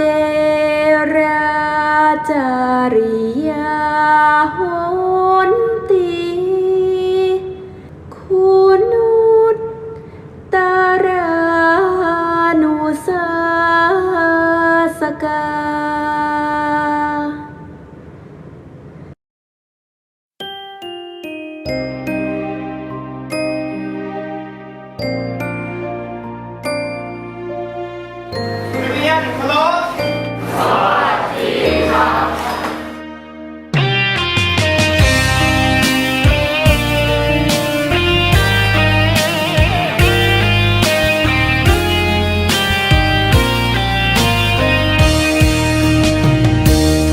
เจราจารี นักเรียนฮัลโหล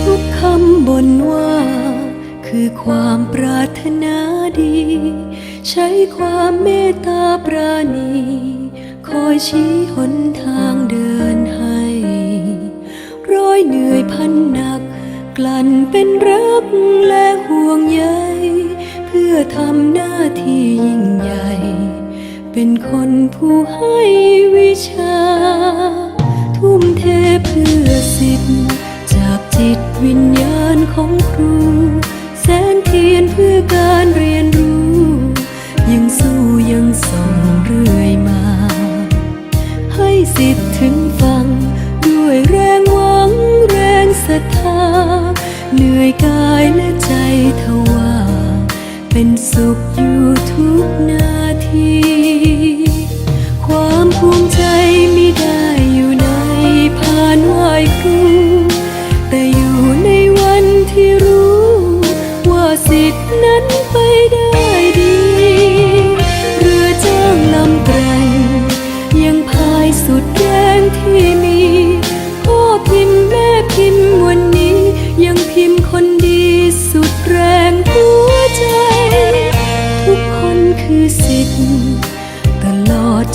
ทุกคำบนว่า คือความปรารถนาดี ใช้ความเมตตาปราณี คอยชี้หนทางเดิน อยเหนื่อยพันหนัก กลั่นเป็นรักและห่วงใยเพื่อทำหน้าที่ยิ่งใหญ่ เป็นคนผู้ให้วิชา ทุ่มเทเพื่อสิทธิ์จากจิตวิญญาณของครู ศรัทธาเหนื่อยกายและใจทว่า เป็นสุขอยู่ทุกนาที ความภูมิใจไม่ได้อยู่ในผ่านไหวครูแต่อยู่ในวันที่รู้ ว่าสิทธินั้นไปได้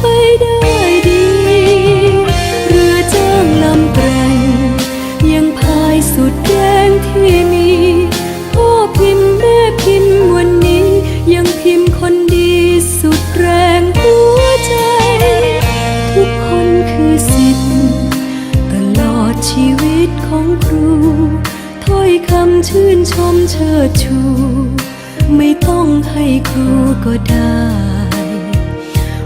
ไปได้ดี เรือจ้างลำแกร่งยังพายสุดแรงที่มี พ่อพิมพ์แม่พิมพ์วันนี้ ยังพิมพ์คนดีสุดแรงหัวใจ ทุกคนคือสิทธิ์ตลอดชีวิตของครู ถ้อยคำชื่นชมเชิดชู ไม่ต้องให้ครูก็ได้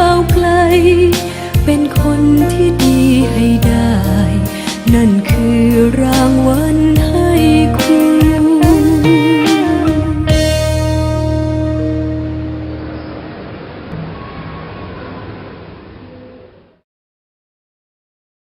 า